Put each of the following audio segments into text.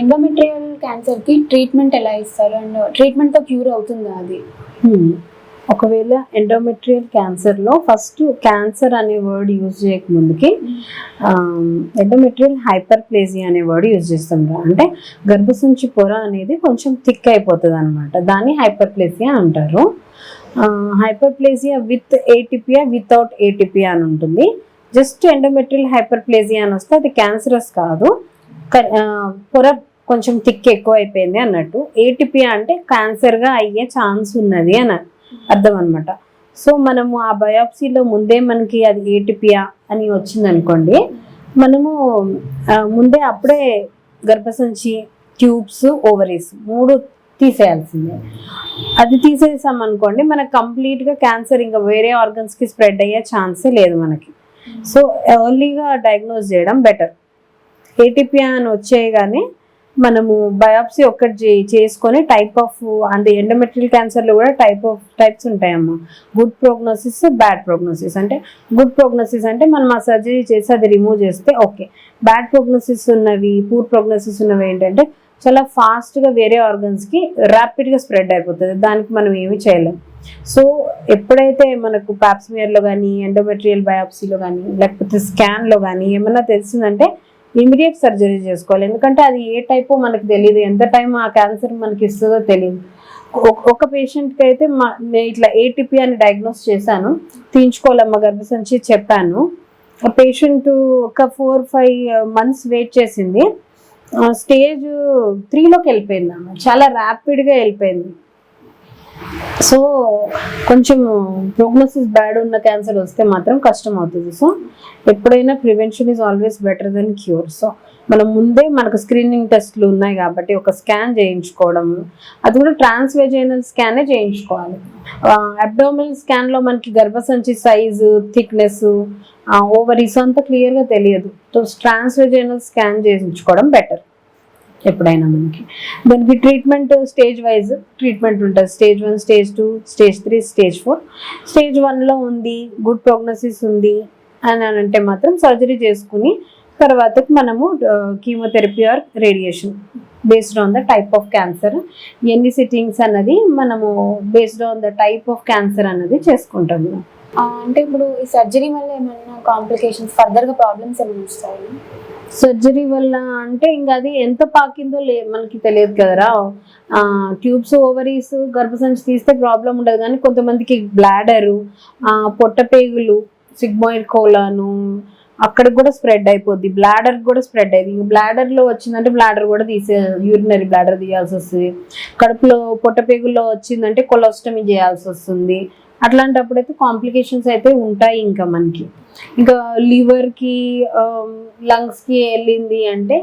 Endometrial క్యాన్సర్కి treatment ఎలా ఇస్తారు? అండ్ ట్రీట్మెంట్తో క్యూర్ అవుతుందా అది? Hmm. ఒకవేళ ఎండోమెట్రియల్ క్యాన్సర్లో ఫస్ట్ క్యాన్సర్ అనే వర్డ్ యూజ్ చేయకముందుకి ఎండోమెట్రియల్ హైపర్ప్లేజియా అనే వర్డ్ యూజ్ చేస్తాం అంటే గర్భసంచి పొర అనేది కొంచెం థిక్ అయిపోతుంది అనమాట దాన్ని హైపర్ప్లేజియా అంటారు. హైపర్ప్లేజియా విత్ ఏటిపియా వితౌట్ ఏటిపియా అని ఉంటుంది. జస్ట్ ఎండోమెట్రియల్ హైపర్ప్లేజియా అని వస్తే అది క్యాన్సరస్ కాదు. పొర కొంచెం థిక్ ఎక్కువ అయిపోయింది అన్నట్టు ఏటీపీ అంటే క్యాన్సర్గా అయ్యే ఛాన్స్ ఉన్నది అని అర్థం అనమాట సో మనము ఆ బయాప్సీలో ముందే మనకి అది ఏటీపీయా అని వచ్చింది అనుకోండి మనము ముందే అప్పుడే గర్భసంచి ట్యూబ్స్ ఓవరీస్ మూడు తీసేయాల్సిందే. అది తీసేసాం అనుకోండి మనకు కంప్లీట్గా క్యాన్సర్ ఇంకా వేరే ఆర్గన్స్కి స్ప్రెడ్ అయ్యే ఛాన్సే లేదు మనకి. సో ఎర్లీగా డయాగ్నోస్ చేయడం బెటర్ ఏటీపీ అని వచ్చేయగానే మనము బయాప్సీ ఒక్కటి చే- చేసుకొని టైప్ ఆఫ్ అంటే ఎండోమెట్రియల్ క్యాన్సర్లో కూడా type of types ఉంటాయమ్మా. Good prognosis bad prognosis. అంటే గుడ్ ప్రోగ్నోసిస్ అంటే మనం ఆ సర్జరీ చేసి అది రిమూవ్ చేస్తే ఓకే. బ్యాడ్ ప్రోగ్నోసిస్ ఉన్నవి పూర్ ప్రోగ్నోసిస్ ఉన్నవి ఏంటంటే చాలా ఫాస్ట్గా వేరే ఆర్గన్స్కి ర్యాపిడ్గా స్ప్రెడ్ అయిపోతుంది. దానికి మనం ఏమీ చేయలేం. సో ఎప్పుడైతే మనకు ప్యాప్స్మియర్లో కానీ ఎండోమెట్రియల్ బయాప్సీలో కానీ లేకపోతే స్కాన్లో కానీ ఏమన్నా తెలిసిందంటే ఇమీడియట్ సర్జరీ చేసుకోవాలి. ఎందుకంటే అది ఏ టైపో మనకు తెలియదు ఎంత టైం ఆ క్యాన్సర్ మనకి ఇస్తుందో తెలియదు ఒక- పేషెంట్కి అయితే మా ఇట్లా ఏటీపీ అని డయాగ్నోస్ చేశాను. తీయించుకోవాలమ్మ గర్భసంచి చెప్పాను. ఆ పేషెంట్ ఒక ఫోర్ ఫైవ్ మంత్స్ వెయిట్ చేసింది. స్టేజ్ త్రీలోకి వెళ్ళిపోయింది అమ్మ చాలా ర్యాపిడ్గా వెళ్ళిపోయింది. సో కొంచెం ప్రోగ్నోసిస్ బ్యాడ్ ఉన్న క్యాన్సర్ వస్తే మాత్రం కష్టం అవుతుంది. సో ఎప్పుడైనా prevention is always better than cure so మనం ముందే మనకు స్క్రీనింగ్ టెస్ట్లు ఉన్నాయి కాబట్టి ఒక స్కాన్ చేయించుకోవడం అది కూడా ట్రాన్స్వేజైనల్ స్కానే చేయించుకోవాలి. అబ్డోమల్ స్కాన్లో మనకి గర్భసంచి సైజు థిక్నెస్ ఓవరీస్ అంతా క్లియర్గా తెలియదు. సో ట్రాన్స్వేజైనల్ స్కాన్ చేయించుకోవడం బెటర్ ఎప్పుడైనా మనకి. దానికి ట్రీట్మెంట్ స్టేజ్ వైజ్ ట్రీట్మెంట్ ఉంటుంది. Stage one stage two stage three stage four stage వన్లో ఉంది గుడ్ ప్రోగ్నోసిస్ ఉంది అని అని అంటే మాత్రం సర్జరీ చేసుకుని తర్వాత మనము chemotherapy or radiation based on the type of cancer ఎన్ని సిట్టింగ్స్ అన్నది మనము based on the type of cancer అన్నది చేసుకుంటాము. అంటే ఇప్పుడు ఈ సర్జరీ వల్ల ఏమైనా కాంప్లికేషన్స్ ఫర్దర్గా ప్రాబ్లమ్స్ ఏమైనా వస్తాయి? సర్జరీ వల్ల అంటే ఇంకా అది ఎంత పాకిందో లే మనకి తెలియదు కదరా ట్యూబ్స్ ఓవరీస్ గర్భసంచి తీస్తే ప్రాబ్లం ఉండదు. కానీ కొంతమందికి బ్లాడరు పొట్టపేగులు సిగ్మాయిడ్ కోలాను అక్కడికి కూడా స్ప్రెడ్ అయిపోద్ది. బ్లాడర్ కూడా స్ప్రెడ్ అయింది ఇంకా బ్లాడర్లో వచ్చిందంటే బ్లాడర్ కూడా తీసే యూరినరీ బ్లాడర్ తీయాల్సి వస్తుంది. కడుపులో పొట్టపేగుల్లో వచ్చిందంటే కొలెస్టమీ చేయాల్సి వస్తుంది. అట్లాంటప్పుడు అయితే కాంప్లికేషన్స్ అయితే ఉంటాయి ఇంకా మనకి. ఇంకా లివర్కి లంగ్స్కి um, వెళ్ళింది అంటే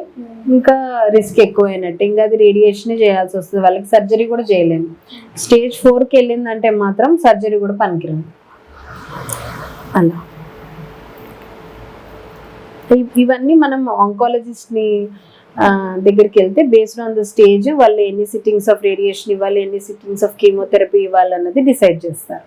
ఇంకా రిస్క్ ఎక్కువైనట్టు. ఇంకా అది రేడియేషన్ చేయాల్సి వస్తుంది. వాళ్ళకి సర్జరీ కూడా చేయలేము. స్టేజ్ ఫోర్కి వెళ్ళిందంటే మాత్రం సర్జరీ కూడా పనికిరాదు. అలా. ఇవన్నీ మనం ఆంకాలజిస్ట్ని దగ్గరికి వెళ్తే బేస్డ్ ఆన్ ద స్టేజ్ వాళ్ళు ఎన్ని సిట్టింగ్స్ ఆఫ్ రేడియేషన్ ఇవ్వాలి ఎన్ని సిట్టింగ్స్ ఆఫ్ కీమోథెరపీ ఇవ్వాలి అన్నది డిసైడ్ చేస్తారు.